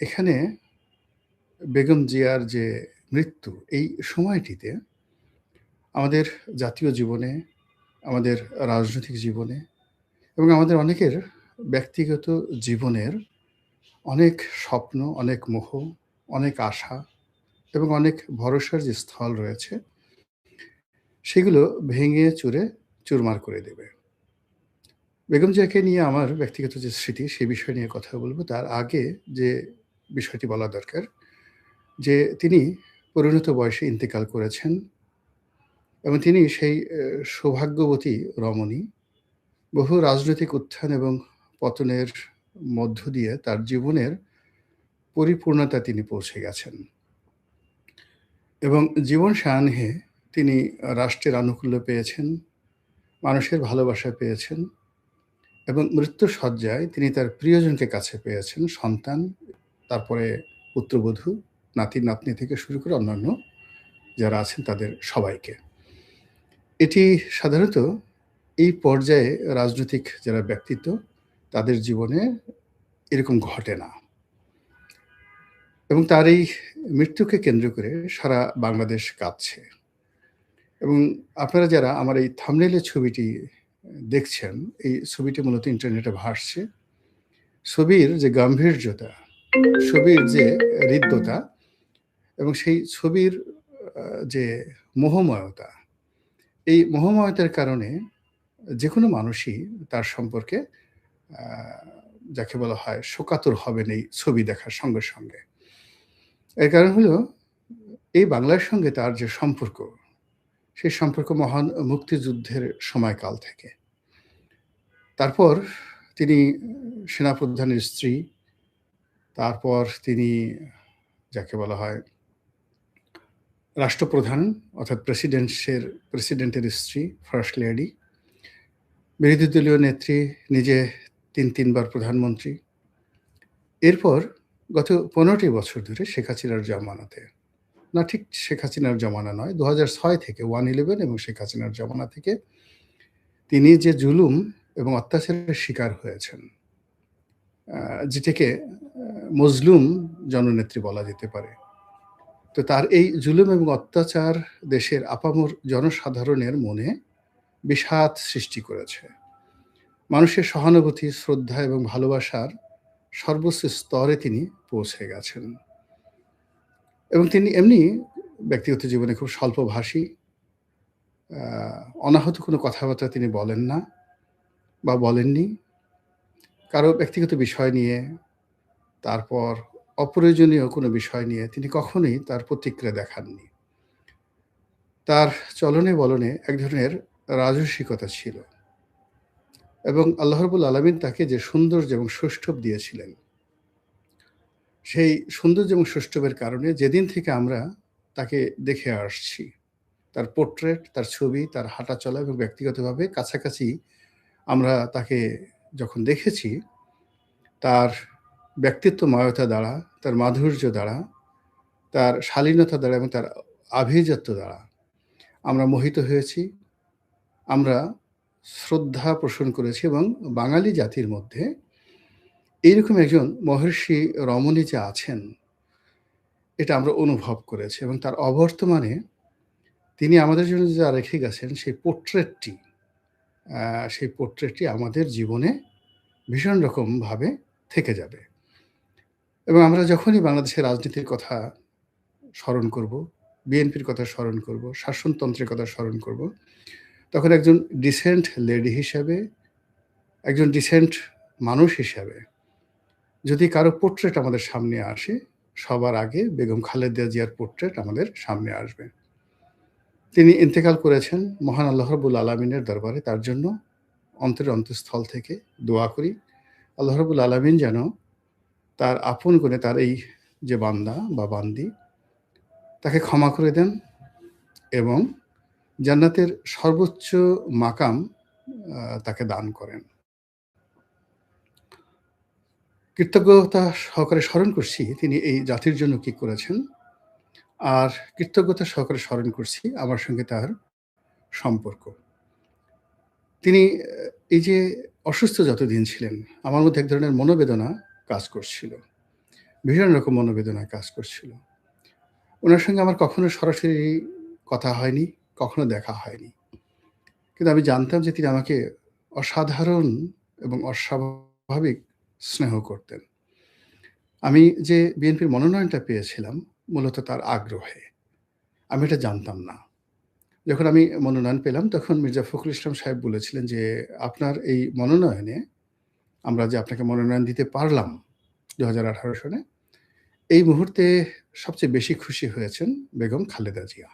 এখানে বেগম জিয়ার যে মৃত্যু এই সময়টিতে আমাদের জাতীয় জীবনে, আমাদের রাজনৈতিক জীবনে এবং আমাদের অনেকের ব্যক্তিগত জীবনের অনেক স্বপ্ন, অনেক মোহ, অনেক আশা এবং অনেক ভরসার যে স্থল রয়েছে সেগুলো ভেঙে চুরে চুরমার করে দেবে। বেগম জিয়াকে নিয়ে আমার ব্যক্তিগত যে স্মৃতি সে বিষয় নিয়ে কথা বলব। তার আগে যে বিষয়টি বলা দরকার যে তিনি পরিণত বয়সে ইন্তেকাল করেছেন এবং তিনি সেই সৌভাগ্যবতী রমণী। বহু রাজনৈতিক উত্থান এবং পতনের মধ্য দিয়ে তার জীবনের পরিপূর্ণতা তিনি পৌঁছে গেছেন। এবং জীবন সায়াহ্নে তিনি রাষ্ট্রের আনুকূল্য পেয়েছেন, মানুষের ভালোবাসা পেয়েছেন। এবং মৃত্যুর শয্যায় তিনি তার প্রিয়জনকে কাছে পেয়েছেন, সন্তান, তারপরে পুত্রবধূ, নাতি-নাতনি থেকে শুরু করে অন্যান্য যারা আছেন তাদের সবাইকে। এটি সাধারণত এই পর্যায়ে রাজনৈতিক যারা ব্যক্তিত্ব তাদের জীবনে এরকম ঘটে না। এবং তার এই মৃত্যুকে কেন্দ্র করে সারা বাংলাদেশ কাঁদছে। এবং আপনারা যারা আমার এই থাম্বনেইলের ছবিটি দেখছেন, এই ছবিটি মূলত ইন্টারনেটে ভাসছে। ছবির যে গাম্ভীর্যতা, ছবির যে হৃদ্যতা এবং সেই ছবির যে মোহময়তা, এই মোহময়তার কারণে যে কোনো মানুষই তার সম্পর্কে যাকে বলা হয় শোকাতুর হবেন এই ছবি দেখার সঙ্গে, সঙ্গে। এর কারণ হলো এই বাংলার সঙ্গে তার যে সম্পর্ক, সেই সম্পর্ক মহান মুক্তিযুদ্ধের সময়কাল থেকে। তারপর তিনি সেনাপ্রধানের স্ত্রী, তারপর তিনি যাকে বলা হয় রাষ্ট্রপ্রধান অর্থাৎ প্রেসিডেন্টসের প্রেসিডেন্টের স্ত্রী, ফার্স্ট লেডি। বিরোধী দলীয় নেত্রী, নিজে তিন তিনবার প্রধানমন্ত্রী। এরপর গত পনেরোটি বছর ধরে শেখ হাসিনার জমানাতে, না ঠিক শেখ হাসিনার জমানা নয়, ২০০৬ থেকে 1-11 এবং শেখ হাসিনার জমানা থেকে তিনি যে জুলুম এবং অত্যাচারের শিকার হয়েছেন, যেটাকে মজলুম জননেত্রী বলা যেতে পারে। তো তার এই জুলুম এবং অত্যাচার দেশের আপামর জনসাধারণের মনে বিষাদ সৃষ্টি করেছে। মানুষের সহানুভূতি, শ্রদ্ধা এবং ভালোবাসার সর্বোচ্চ স্তরে তিনি পৌঁছে গেছেন। এবং তিনি এমনি ব্যক্তিগত জীবনে খুব স্বল্পভাষী। অনাহত কোনো কথাবার্তা তিনি বলেন না বা বলেননি। কারও ব্যক্তিগত বিষয় নিয়ে, তারপর অপ্রয়োজনীয় কোনো বিষয় নিয়ে তিনি কখনোই তার প্রতিক্রিয়া দেখাননি। তার চলনে বলনে এক ধরনের রাজসিকতা ছিল। এবং আল্লাহরবুল আলামিন তাকে যে সৌন্দর্য এবং সৌষ্ঠব দিয়েছিলেন সেই সৌন্দর্য এবং সৌষ্ঠবের কারণে যেদিন থেকে আমরা তাকে দেখে আসছি, তার পোর্ট্রেট, তার ছবি, তার হাঁটা চলা এবং ব্যক্তিগতভাবে কাছাকাছি আমরা তাকে যখন দেখেছি, তার ব্যক্তিত্বময়তা দ্বারা, তার মাধুর্য দ্বারা, তার শালীনতা দ্বারা এবং তার আভিজাত্য দ্বারা আমরা মোহিত হয়েছি। আমরা শ্রদ্ধা পোষণ করেছি এবং বাঙালি জাতির মধ্যে এইরকম একজন মহর্ষি রমণী যে আছেন, এটা আমরা অনুভব করেছি এবং তার অবর্তমানে তিনি আমাদের জন্য যা রেখে গেছেন সেই পোর্ট্রেটটি সেই পোর্ট্রেটটি আমাদের জীবনে ভীষণ রকমভাবে থেকে যাবে। এবং আমরা যখনই বাংলাদেশের রাজনীতির কথা স্মরণ করব, বিএনপির কথা স্মরণ করব, শাসনতন্ত্রের কথা স্মরণ করব, তখন একজন ডিসেন্ট লেডি হিসাবে, একজন ডিসেন্ট মানুষ হিসাবে যদি কারও পোর্ট্রেট আমাদের সামনে আসে, সবার আগে বেগম খালেদা জিয়ার পোর্ট্রেট আমাদের সামনে আসবে। তিনি ইন্তেকাল করেছেন। মহান আল্লাহ রাব্বুল আলামিনের দরবারে তার জন্য অন্তরের অন্তঃস্থল থেকে দোয়া করি। আল্লাহ রাব্বুল আলামিন যেন তার আপন করে তার এই যে বান্দা বা বান্দি, তাকে ক্ষমা করে দেন এবং জান্নাতের সর্বোচ্চ মাকাম তাকে দান করেন। কৃতজ্ঞতা সহকারে স্মরণ করছি তিনি এই জাতির জন্য কি করেছেন। আর কৃতজ্ঞতা সহকারে স্মরণ করছি আমার সঙ্গে তার সম্পর্ক। তিনি এই যে অসুস্থ যতদিন ছিলেন, আমার মধ্যে এক ধরনের মনোবেদনা কাজ করছিল। ভীষণ রকম মনোবেদনায় কাজ করছিল। ওনার সঙ্গে আমার কখনো সরাসরি কথা হয়নি, কখনো দেখা হয়নি। কিন্তু আমি জানতাম যে তিনি আমাকে অসাধারণ এবং অস্বাভাবিক স্নেহ করতেন। আমি যে বিএনপির মনোনয়নটা পেয়েছিলাম মূলত তার আগ্রহে। আমি এটা জানতাম না। যখন আমি মনোনয়ন পেলাম তখন মির্জা ফখরুল ইসলাম সাহেব বলেছিলেন যে, "আপনার এই মনোনয়নে আমরা যে আপনাকে মনোনয়ন দিতে পারলাম ২০১৮ সনে, এই মুহূর্তে সবচেয়ে বেশি খুশি হয়েছেন বেগম খালেদা জিয়া।"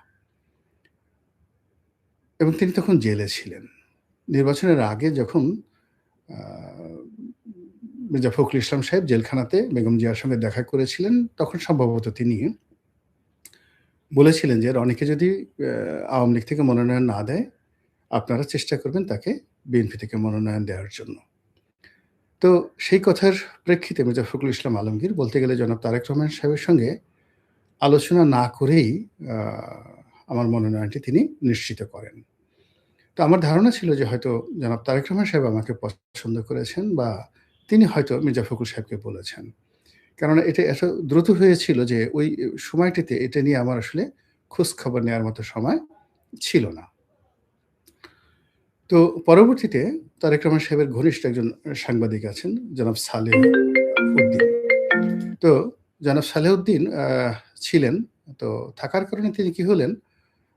এবং তিনি তখন জেলে ছিলেন। নির্বাচনের আগে যখন মির্জা ফখরুল ইসলাম সাহেব জেলখানাতে বেগম জিয়ার সঙ্গে দেখা করেছিলেন, তখন সম্ভবত তিনি বলেছিলেন যে, "রনিকে যদি আওয়ামী লীগ থেকে মনোনয়ন না দেয়, আপনারা চেষ্টা করবেন তাকে বিএনপি থেকে মনোনয়ন দেওয়ার জন্য।" তো সেই কথার প্রেক্ষিতে মির্জা ফখরুল ইসলাম আলমগীর বলতে গেলে জনাব তারেক রহমান সাহেবের সঙ্গে আলোচনা না করেই আমার মনোনয়নটি তিনি নিশ্চিত করেন। তো আমার ধারণা ছিল যে হয়তো জনাব তারেক রহমান সাহেব আমাকে পছন্দ করেছেন বা তিনি হয়তো মির্জা ফখরুল সাহেবকে বলেছেন। কেননা এটা এত দ্রুত হয়েছিল যে ওই সময়টিতে এটা নিয়ে আমার আসলে খোঁজখবর নেওয়ার মতো সময় ছিল না। তো পরবর্তীতে তারেক রহমান সাহেবের ঘনিষ্ঠ একজন সাংবাদিক আছেন জনাব সালেহ উদ্দিন। তো জনাব সালেহউদ্দিন ছিলেন। তো থাকার কারণে তিনি কি হলেন,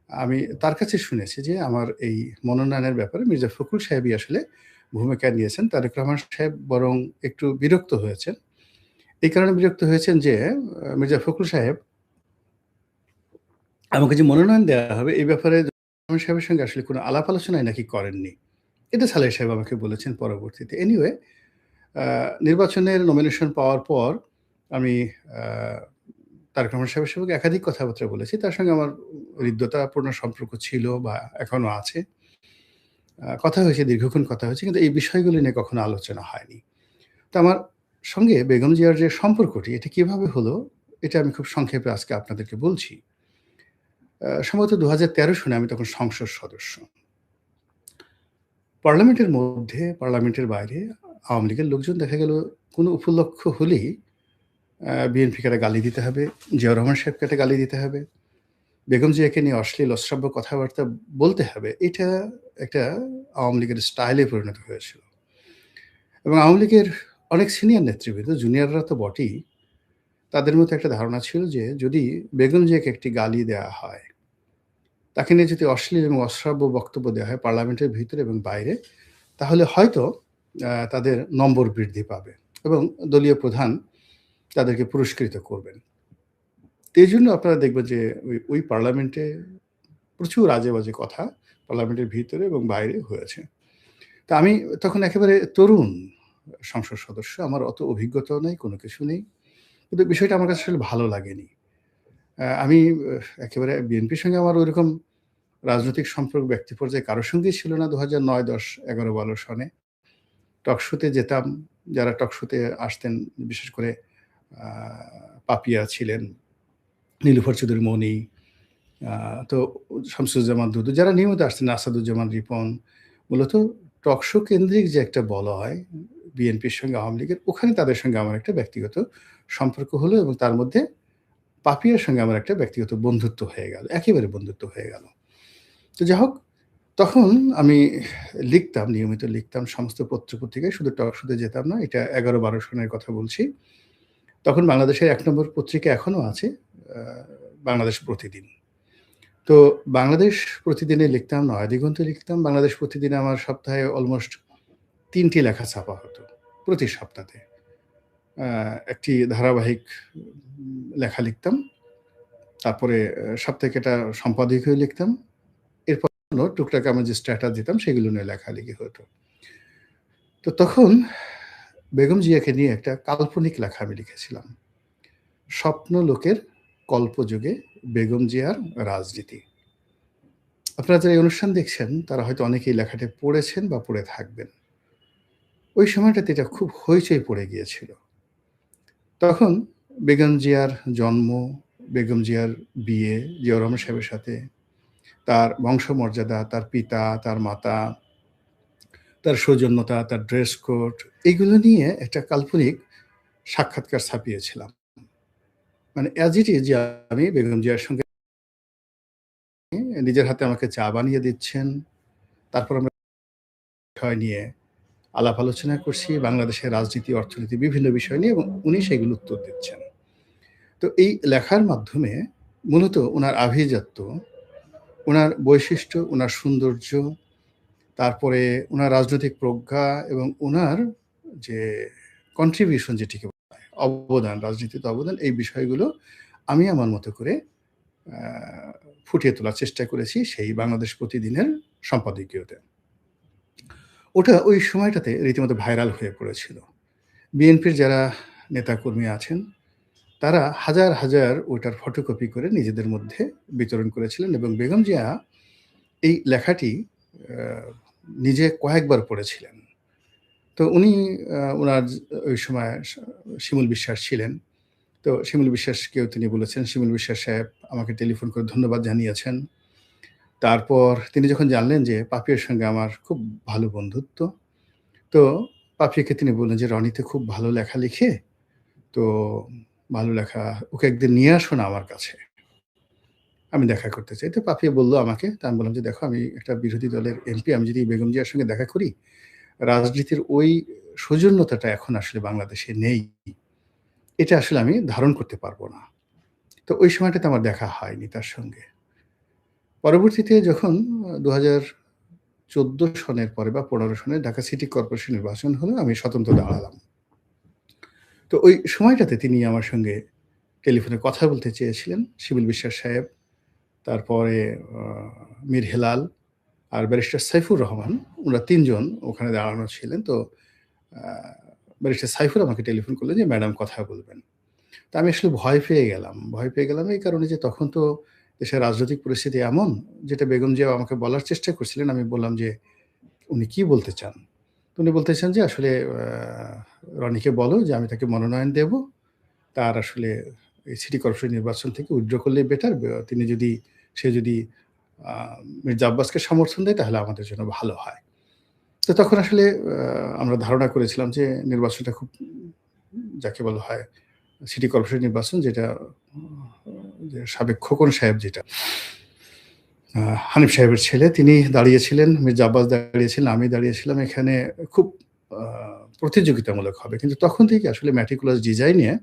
আমি তার কাছে শুনেছি যে আমার এই মনোনয়নের ব্যাপারে মির্জা ফখরুল সাহেবই আসলে ভূমিকা নিয়েছেন। তারেক রহমান সাহেব বরং একটু বিরক্ত হয়েছেন। এই কারণে বিরক্ত হয়েছেন যে মির্জা ফখরুল সাহেব আমাকে যে মনোনয়ন দেওয়া হবে এই ব্যাপারে সাহেবের সঙ্গে আসলে কোনো আলাপ আলোচনায় নাকি করেননি। এটা সালেহ সাহেব আমাকে বলেছেন পরবর্তীতে। এনিওয়ে নির্বাচনের নমিনেশন পাওয়ার পর আমি তারেক রহমান সাহেবের সঙ্গে একাধিক কথাবার্তা বলেছি। তার সঙ্গে আমার হৃদ্যতাপূর্ণ সম্পর্ক ছিল বা এখনও আছে। কথা হয়েছে, দীর্ঘক্ষণ কথা হয়েছে। কিন্তু এই বিষয়গুলো নিয়ে কখনো আলোচনা হয়নি। তো আমার সঙ্গে বেগম জিয়ার যে সম্পর্কটি এটা কীভাবে হলো, এটা আমি খুব সংক্ষেপে আজকে আপনাদেরকে বলছি। সম্ভবত ২০১৩ সনে আমি তখন সংসদ সদস্য। পার্লামেন্টের মধ্যে, পার্লামেন্টের বাইরে আওয়ামী লীগের লোকজন দেখা গেল কোনো উপলক্ষ হলেই আ বিএনপিকে একটা গালি দিতে হবে, জিয়াউর রহমান সাহেবকে একটা গালি দিতে হবে, বেগম জিয়াকে নিয়ে অশ্লীল অশ্রাব্য কথাবার্তা বলতে হবে। এটা একটা আওয়ামী লীগের স্টাইলে পরিণত হয়েছিল। এবং আওয়ামী লীগের অনেক সিনিয়র নেতৃবৃন্দ, জুনিয়ররা তো বটেই, তাদের মধ্যে একটা ধারণা ছিল যে যদি বেগম জিয়াকে একটি গালি দেওয়া হয়, তাকে নিয়ে যদি অশ্লীল এবং অশ্রাব্য বক্তব্য দেওয়া হয় পার্লামেন্টের ভিতরে এবং বাইরে, তাহলে হয়তো তাদের নম্বর বৃদ্ধি পাবে এবং দলীয় প্রধান তাদেরকে পুরস্কৃত করবেন। তো এইজন্য আপনারা দেখবেন যে ওই পার্লামেন্টে প্রচুর আজে-বাজে কথা পার্লামেন্টের ভিতরে এবং বাইরে হয়েছে। তা আমি তখন একেবারে তরুণ সংসদ সদস্য। আমার অত অভিজ্ঞতাও নেই, কোনো কিছু নেই। কিন্তু বিষয়টা আমার কাছে আসলে ভালো লাগেনি। আমি একেবারে বিএনপির সঙ্গে আমার ঐরকম রাজনৈতিক সম্পর্ক ব্যক্তি পর্যায়ে কারও সঙ্গেই ছিল না ২০০৯, ১০, ১১, ১২ সনে। টকশোতে যেতাম। যারা টকশোতে আসতেন বিশেষ করে পাপিয়া ছিলেন, নীলুফার চৌধুরী মনি, তো শামসুজ্জামান দুদু যারা নিয়মিত আসতেন, আসাদুজ্জামান রিপন। মূলত টক শো কেন্দ্রিক যে একটা বলয় বিএনপির সঙ্গে আওয়ামী লীগের, ওখানে তাদের সঙ্গে আমার একটা ব্যক্তিগত সম্পর্ক হলো এবং তার মধ্যে পাপিয়ার সঙ্গে আমার একটা ব্যক্তিগত বন্ধুত্ব হয়ে গেল। একেবারে বন্ধুত্ব হয়ে গেল। তো যাই হোক, তখন আমি লিখতাম, নিয়মিত লিখতাম সমস্ত পত্র-পত্রিকায়, শুধু টক শোতে যেতাম না। এটা ১১-১২ সনের কথা বলছি। তখন বাংলাদেশের এক নম্বর পত্রিকা এখনও আছে, বাংলাদেশ প্রতিদিন। তো বাংলাদেশ প্রতিদিনে লিখতাম, নয়াদিগন্তে লিখতাম। বাংলাদেশ প্রতিদিনে আমার সপ্তাহে অলমোস্ট তিনটি লেখা ছাপা হতো, প্রতি সপ্তাহে। একটি ধারাবাহিক লেখা লিখতাম। তারপরে আ সাপ্তাহিক একটা সম্পাদকীয় লিখতাম। এরপর টুকটাক আমি যে স্ট্যাটাস দিতাম সেগুলো নিয়ে লেখালেখি হতো। তো তখন বেগম জিয়াকে নিয়ে একটা কাল্পনিক লেখা আমি লিখেছিলাম। স্বপ্ন লোকের কল্পযুগে বেগম জিয়ার রাজনীতি। আপনারা যারা এই অনুষ্ঠান দেখছেন তারা হয়তো অনেকেই লেখাটি পড়েছেন বা পড়ে থাকবেন। ওই সময়টাতে এটা খুব হইচই পড়ে গিয়েছিল। তখন বেগম জিয়ার জন্ম, বেগম জিয়ার বিয়ে জিয়াউর রহমান সাহেবের সাথে, তার বংশমর্যাদা, তার পিতা, তার মাতা, তার সৌজন্যতা, তার ড্রেস কোড এগুলো নিয়ে একটা কাল্পনিক সাক্ষাৎকার ছাপিয়েছিলাম। মানে অ্যাজ ইট ইজ আমি বেগম জিয়ার সঙ্গে নিজের হাতে আমাকে চা বানিয়ে দিচ্ছেন। তারপর আমরা বিষয় নিয়ে আলাপ আলোচনা করছি। বাংলাদেশের রাজনীতি, অর্থনীতি বিভিন্ন বিষয় নিয়ে এবং উনি সেগুলো উত্তর দিচ্ছেন। তো এই লেখার মাধ্যমে মূলত ওনার আভিজাত্য, ওনার বৈশিষ্ট্য, ওনার সৌন্দর্য, তারপরে ওনার রাজনৈতিক প্রজ্ঞা এবং ওনার যে কন্ট্রিবিউশন যেটিকে অবদান, রাজনীতিতে অবদান এই বিষয়গুলো আমি আমার মতো করে ফুটিয়ে তোলার চেষ্টা করেছি সেই বাংলাদেশ প্রতিদিনের সম্পাদকীয়তে। ওটা ওই সময়টাতে রীতিমতো ভাইরাল হয়ে পড়েছিল। বিএনপির যারা নেতাকর্মী আছেন, তারা হাজার, হাজার ওটার ফটোকপি করে নিজেদের মধ্যে বিতরণ করেছিলেন এবং বেগম জিয়া এই লেখাটি নিজে কয়েকবার পড়েছিলেন। তো উনি ওনার ওই সময় শিমুল বিশ্বাস ছিলেন। তো শিমুল বিশ্বাসকেও তিনি বলেছেন, শিমুল বিশ্বাস সাহেব আমাকে টেলিফোন করে ধন্যবাদ জানিয়েছেন। তারপর তিনি যখন জানলেন যে পাপিয়ার সঙ্গে আমার খুব ভালো বন্ধুত্ব, তো পাপিয়াকে তিনি বললেন যে, রনিতে খুব ভালো লেখা লিখে। তো ভালো লেখা ওকে একদিন নিয়ে আসো না আমার কাছে। আমি দেখা করতে চাই।" তো পাপিয়া বলল আমাকে। তা আমি বললাম যে, "দেখো আমি একটা বিরোধী দলের এমপি। আমি যদি বেগম জিয়ার সঙ্গে দেখা করি, রাজনীতির ওই সৌজন্যতাটা এখন আসলে বাংলাদেশে নেই। এটা আসলে আমি ধারণ করতে পারব না।" তো ওই সময়টাতে আমার দেখা হয়নি তার সঙ্গে। পরবর্তীতে যখন আ ২০১৪ সনের পরে বা ১৫ সনে ঢাকা সিটি কর্পোরেশন নির্বাচন হলো, আমি স্বতন্ত্র দাঁড়ালাম। তো ওই সময়টাতে তিনি আমার সঙ্গে টেলিফোনে কথা বলতে চেয়েছিলেন। শিমুল বিশ্বাস সাহেব, তারপরে মীর হেলাল আর ব্যারিস্টার সাইফুর রহমান, উনারা ৩ জন ওখানে দাঁড়ানো ছিলেন। তো ব্যারিস্টার সাইফুর আমাকে টেলিফোন করলেন যে, "ম্যাডাম কথা বলবেন।" তো আমি আসলে ভয় পেয়ে গেলাম। ভয় পেয়ে গেলাম এই কারণে যে তখন তো দেশের রাজনৈতিক পরিস্থিতি এমন, যেটা বেগম জিয়া আমাকে বলার চেষ্টা করছিলেন। আমি বললাম যে, "উনি কি বলতে চান?" উনি বলতে চান যে, "আসলে রনিকে বলো যে আমি তাকে মনোনয়ন দেব। তার আসলে এই সিটি কর্পোরেশন নির্বাচন থেকে উইথড্র করলেই বেটার। তিনি যদি সে যদি মির্জা আব্বাসকে সমর্থন দেয় তাহলে আমাদের জন্য ভালো হয়।" তো তখন আসলে আমরা ধারণা করেছিলাম যে নির্বাচনটা খুব যাকে বলা হয় সিটি কর্পোরেশন নির্বাচন যেটা সাবেক খোকন সাহেব যেটা হানিফ সাহেবের ছেলে তিনি দাঁড়িয়েছিলেন, মির্জা আব্বাস দাঁড়িয়েছিলেন, আমি দাঁড়িয়েছিলাম। এখানে খুব প্রতিযোগিতামূলক হবে। কিন্তু তখন থেকে আসলে meticulous ডিজাইনে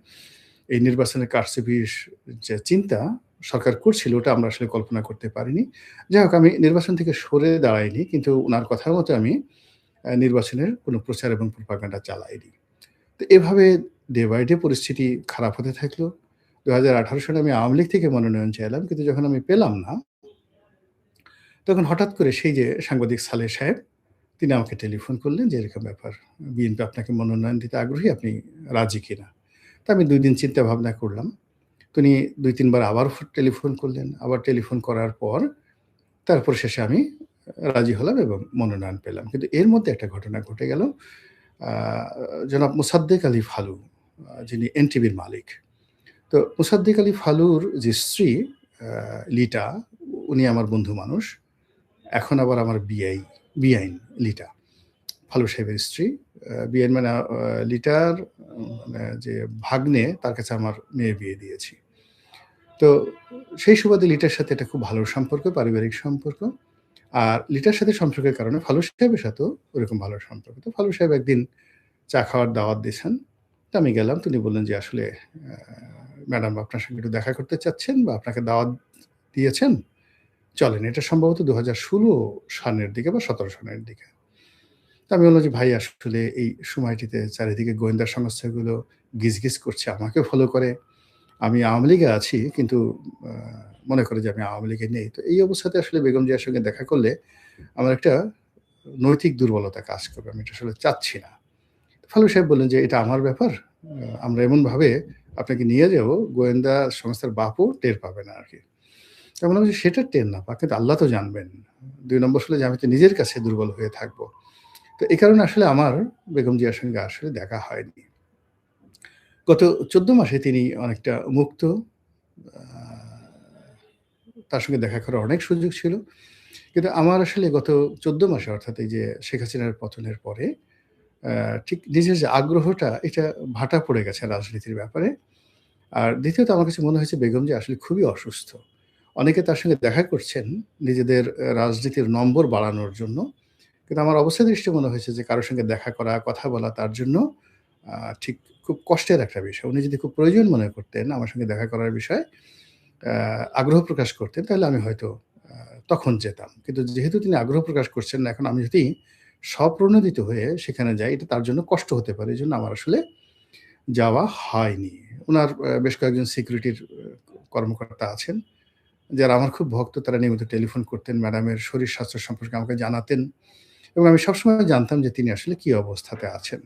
এই নির্বাচনের কারচুপির যে চিন্তা সরকার করছিল ওটা আমরা আসলে কল্পনা করতে পারিনি। যাই হোক আমি নির্বাচন থেকে সরে দাঁড়াইনি। কিন্তু ওনার কথা মতো আমি নির্বাচনের কোনো প্রচার এবং প্রোপাগান্ডা চালায়নি তো এভাবে ডে বাই ডে পরিস্থিতি খারাপ হতে থাকল। ২০১৮ সালে আমি আওয়ামী লীগ থেকে মনোনয়ন চাইলাম। কিন্তু যখন আমি পেলাম না তখন হঠাৎ করে সেই যে সাংবাদিক সালে সাহেব, তিনি আমাকে টেলিফোন করলেন যে, "এরকম ব্যাপার। বিএনপি আপনাকে মনোনয়ন দিতে আগ্রহী। আপনি রাজি কিনা?" তা আমি দুই দিন চিন্তা ভাবনা করলাম। তিনি দুই ২-৩ আবার টেলিফোন করলেন। আবার টেলিফোন করার পর তারপর শেষে আমি রাজি হলাম এবং মনোনয়ন পেলাম। কিন্তু এর মধ্যে একটা ঘটনা ঘটে গেল। জনাব মোসাদ্দেক আলী ফালু যিনি এনটিভির মালিক। তো মোসাদ্দেক আলী ফালুর যে স্ত্রী লিটা, উনি আমার বন্ধু মানুষ। এখন আবার আমার বিআই বিআইন লিটা। ফালু সাহেবের স্ত্রী। বিআইন মানে লিটার মানে যে ভাগ্নে তার কাছে আমার মেয়ের বিয়ে দিয়েছি। তো সেই সুবাদে লিটার সাথে একটা খুব ভালো সম্পর্ক, পারিবারিক সম্পর্ক। আর লিটার সাথে সম্পর্কের কারণে ফালু সাহেবের সাথেও ওরকম ভালো সম্পর্ক। তো ফালু সাহেব একদিন চা খাওয়ার দাওয়াত দিয়েছেন। তো আমি গেলাম। তিনি বললেন যে, "আসলে ম্যাডাম আপনার সঙ্গে একটু দেখা করতে চাচ্ছেন বা আপনাকে দাওয়াত দিয়েছেন। চলেন।" এটা সম্ভবত ২০১৬ সনের দিকে বা ১৭ সনের দিকে। তো আমি বললাম যে, "ভাই আসলে এই সময়টিতে চারিদিকে গোয়েন্দা সংস্থাগুলো গিজগিজ করছে, আমাকে ফলো করে। আমি আওয়ামী লীগে আছি কিন্তু মনে করে যে আমি আওয়ামী লীগে নেই। তো এই অবস্থাতে আসলে বেগম জিয়ার সঙ্গে দেখা করলে আমার একটা নৈতিক দুর্বলতা কাজ করবে। আমি এটা আসলে চাচ্ছি না।" ফালু সাহেব বললেন যে, "এটা আমার ব্যাপার। আমরা এমনভাবে আপনাকে নিয়ে যাব গোয়েন্দা সংস্থার বাপও টের পাবে না আরকি।" তো আমি বললাম যে, "সেটা টের না পাক আল্লাহ তো জানবেন। দুই নম্বর হলো যে আমি তো নিজের কাছে দুর্বল হয়ে থাকব।" তো এই কারণে আসলে আমার বেগম জিয়ার সঙ্গে আসলে দেখা হয়নি। গত ১৪ মাসে তিনি অনেকটা মুক্ত। তার সঙ্গে দেখা করার অনেক সুযোগ ছিল। কিন্তু আমার আসলে গত ১৪ মাসে অর্থাৎ এই যে শেখ হাসিনার পতনের পরে ঠিক নিজের যে আগ্রহটা এটা ভাটা পড়ে গেছে রাজনীতির ব্যাপারে। আর দ্বিতীয়ত আমার কাছে মনে হয়েছে বেগম যে আসলে খুবই অসুস্থ। অনেকে তার সঙ্গে দেখা করছেন নিজেদের রাজনীতির নম্বর বাড়ানোর জন্য। কিন্তু আমার অবস্থা দৃষ্টি মনে হয়েছে যে কারোর সঙ্গে দেখা করা, কথা বলা তার জন্য ঠিক খুব কষ্টের একটা বিষয়। উনি যদি খুব প্রয়োজন মনে করতেন আমার সঙ্গে দেখা করার বিষয়ে আগ্রহ প্রকাশ করতেন তাহলে আমি হয়তো তখন যেতাম। কিন্তু যেহেতু তিনি আগ্রহ প্রকাশ করছেন না, এখন আমি যদি স্বপ্রণোদিত হয়ে সেখানে যাই এটা তার জন্য কষ্ট হতে পারে। এই জন্য আমার আসলে যাওয়া হয়নি। ওনার বেশ কয়েকজন সিকিউরিটির কর্মকর্তা আছেন। যারা আমার খুব ভক্ত তারা নিয়মিত টেলিফোন করতেন। ম্যাডামের শরীর স্বাস্থ্য সম্পর্কে আমাকে জানাতেন এবং আমি সবসময় জানতাম যে তিনি আসলে কি অবস্থাতে আছেন।